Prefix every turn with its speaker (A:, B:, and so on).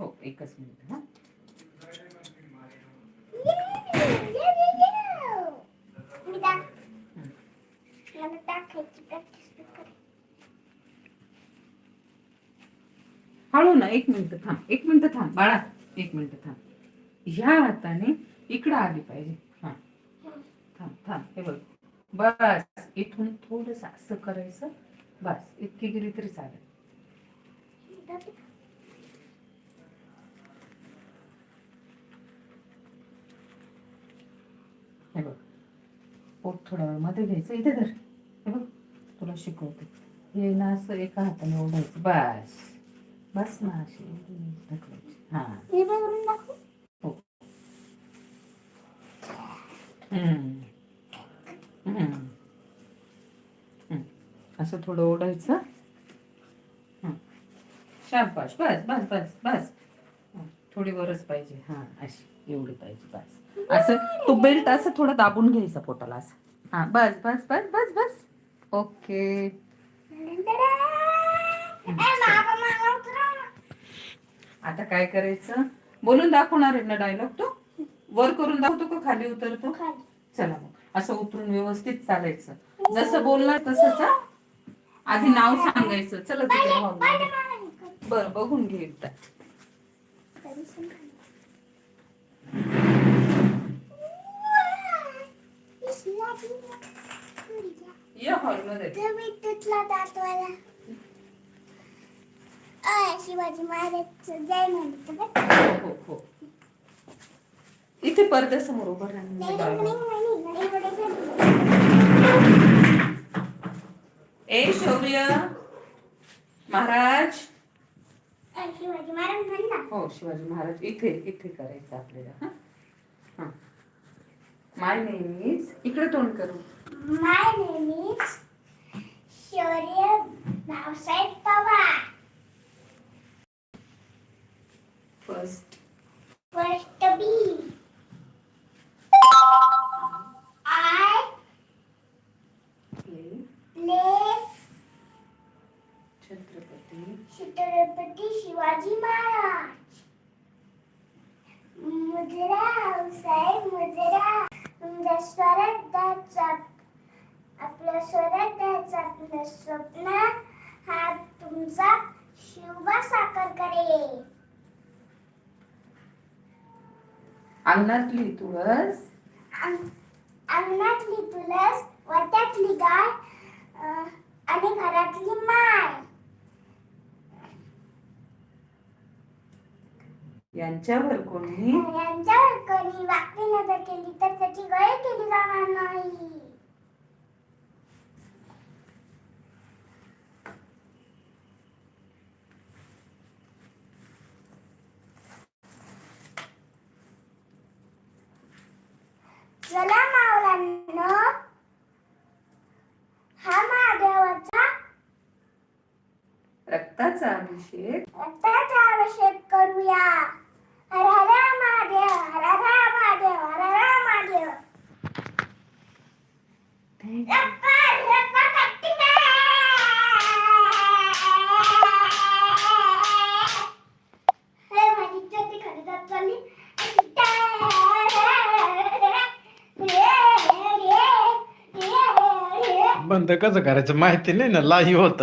A: हो एकच मिनिट हा. हळू ना एक मिनिट थांब एक मिनिट थांब बाळा एक मिनिट थांब. ह्या हाताने इकडं आली पाहिजे. हा. थांब थांब हे बघ. बस इथून थोडस असं करायचं. बस इतकी गेली तरी चालेल. हे बघ. पोट थोड्या वेळमध्ये घ्यायचं. इथे धर. हे बघ. तुला शिकवते. हे ना असं एका हाताने ओढायचं. बस. बस ना अशी. ढकलायची. हा. हो. असं थोडं ओढायचं. शाबाश बस बस बस बस. थोडी वरच पाहिजे. हा अशी एवढी पाहिजे बस. असं तो बेल्ट असं थोडं दाबून घ्यायचा पोटाला असं. हा बस बस बस बस बस. ओके. आता काय करायचं? बोलून दाखवणार आहे ना डायलॉग तो? वर करून दाखवतो का खाली उतरतो?
B: खाली.
A: चला मग. असं उतरून व्यवस्थित चालायचं. जसं बोलणार तसंच हं? आधी नाव सांगायचं. चला तिकडे हॉलमध्ये बर बघून घे एकदा
B: तरी पण
A: हॉलमध्ये.
B: शिवाजी महाराज जय म्हणतो
A: हो हो. इथे पडद्यासमोर उभं राहणार ए शौर्य. महाराज.
B: शिवाजी महाराज म्हणला.
A: हो शिवाजी महाराज इथे इथे करायचं आपल्याला हा? माय नेहमीच इकडे तोंड करू.
B: My name is Shaurya Bhausaheb Pawar.
A: First Chhatrapati
B: Chhatrapati Shivaji Maharaj. मुद्रा तुमच्या स्वराज्याचा आपलं स्वप्न हा तुमचा शिवबा साकार करेल.
A: अंगणातली तुळस?
B: अंग- अंगणातली तुळस वाट्यातली गाय अं, आणि घरातली माय.
A: यांच्यावर कोणी
B: यांच्यावर कोणी वाकडी नजर केली तर त्याची गय केली जाणार नाही. चला हा महादेवाचा
A: रक्ताचा अभिषेक.
B: रक्ताचा अभिषेक करूया.
C: बंद कसं करायचं? माहिती नाही ना लाईव्ह होत.